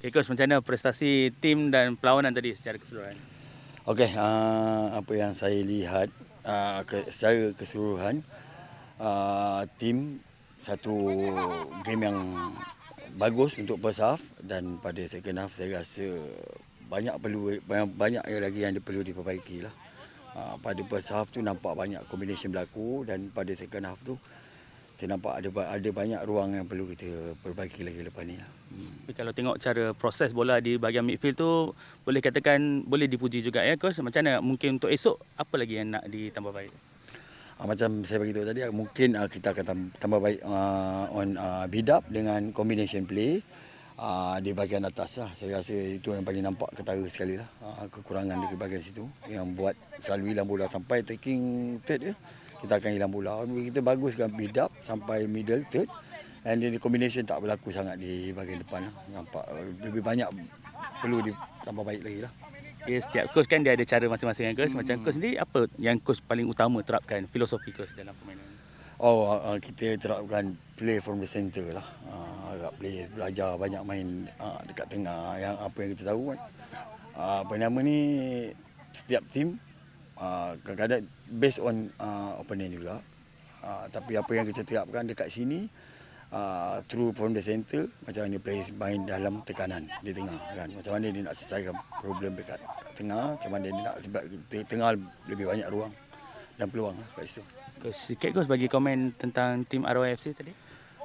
Okay, Coach, macam mana prestasi tim dan perlawanan tadi secara keseluruhan? Okey, uh, apa yang saya lihat uh, ke, secara keseluruhan uh, tim satu game yang bagus untuk first half dan pada second half saya rasa banyak perlu banyak, banyak lagi yang perlu diperbaiki lah. Uh, pada first half tu nampak banyak combination berlaku dan pada second half tu kita nampak ada ada banyak ruang yang perlu kita perbaiki lagi lepas ni lah. Hmm. Tapi kalau tengok cara proses bola di bahagian midfield tu boleh katakan boleh dipuji juga ya coach. Macam mana mungkin untuk esok apa lagi yang nak ditambah baik? Uh, macam saya bagi tahu tadi mungkin uh, kita akan tambah, baik uh, on uh, build up dengan combination play uh, di bahagian atas lah. Saya rasa itu yang paling nampak ketara sekali lah. Uh, kekurangan di bahagian situ yang buat selalu hilang bola sampai taking third ya. Kita akan hilang bola. Kita baguskan build up sampai middle third. And then the combination tak berlaku sangat di bahagian depan lah. Nampak uh, lebih banyak perlu ditambah baik lagi lah. Ya, setiap coach kan dia ada cara masing-masing kan coach. Hmm. Macam coach sendiri apa yang coach paling utama terapkan filosofi coach dalam permainan? Oh, uh, kita terapkan play from the center lah. Uh, agak play belajar banyak main uh, dekat tengah yang apa yang kita tahu kan. Uh, apa nama ni setiap tim uh, kadang-kadang based on uh, opponent juga. Uh, tapi apa yang kita terapkan dekat sini uh, through from the center macam mana play main dalam tekanan di tengah kan. Macam mana dia nak selesaikan problem dekat tengah, macam mana dia nak sebab tengah lebih banyak ruang dan peluang lah kat situ. Sikit coach bagi komen tentang tim RYFC tadi.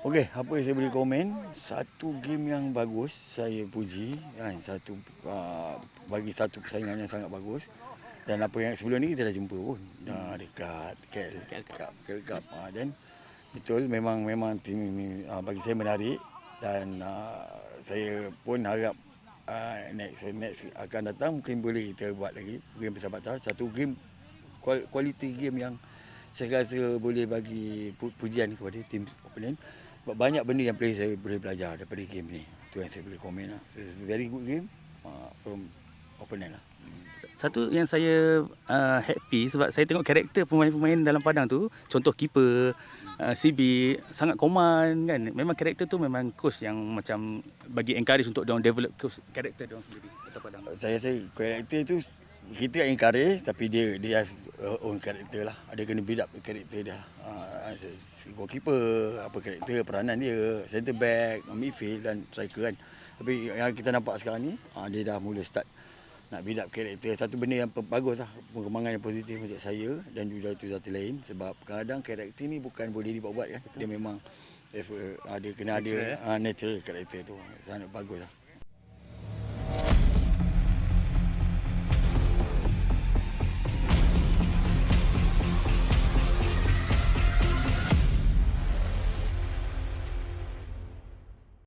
Okey, apa yang saya boleh komen? Satu game yang bagus, saya puji kan. Satu uh, bagi satu persaingan yang sangat bagus. Dan apa yang sebelum ni kita dah jumpa pun. Dah dekat KL, KL Cup. KL Cup. Uh, dan betul memang memang tim ini uh, bagi saya menarik dan uh, saya pun harap uh, next next akan datang mungkin boleh kita buat lagi game persahabatan satu game quality game yang saya rasa boleh bagi pu- pujian kepada tim opponent. Sebab banyak benda yang player saya boleh belajar daripada game ni. Itu yang saya boleh komen lah. So, very good game uh, from opponent lah. Satu yang saya uh, happy sebab saya tengok karakter pemain-pemain dalam padang tu, contoh keeper, uh, CB sangat command kan. Memang karakter tu memang coach yang macam bagi encourage untuk dia develop karakter dia sendiri atau padang. Saya rasa karakter tu kita encourage tapi dia dia have own karakter lah. Ada kena build up karakter dia. Uh, goalkeeper, apa karakter, peranan dia, center back, midfield dan striker kan. Tapi yang kita nampak sekarang ni, uh, dia dah mula start nak build up karakter. Satu benda yang bagus lah, perkembangan yang positif untuk saya dan juga itu satu lain. Sebab kadang-kadang karakter ni bukan boleh dibuat-buat kan. Dia memang ada kena ada natural, uh, natural karakter tu. Sangat bagus lah.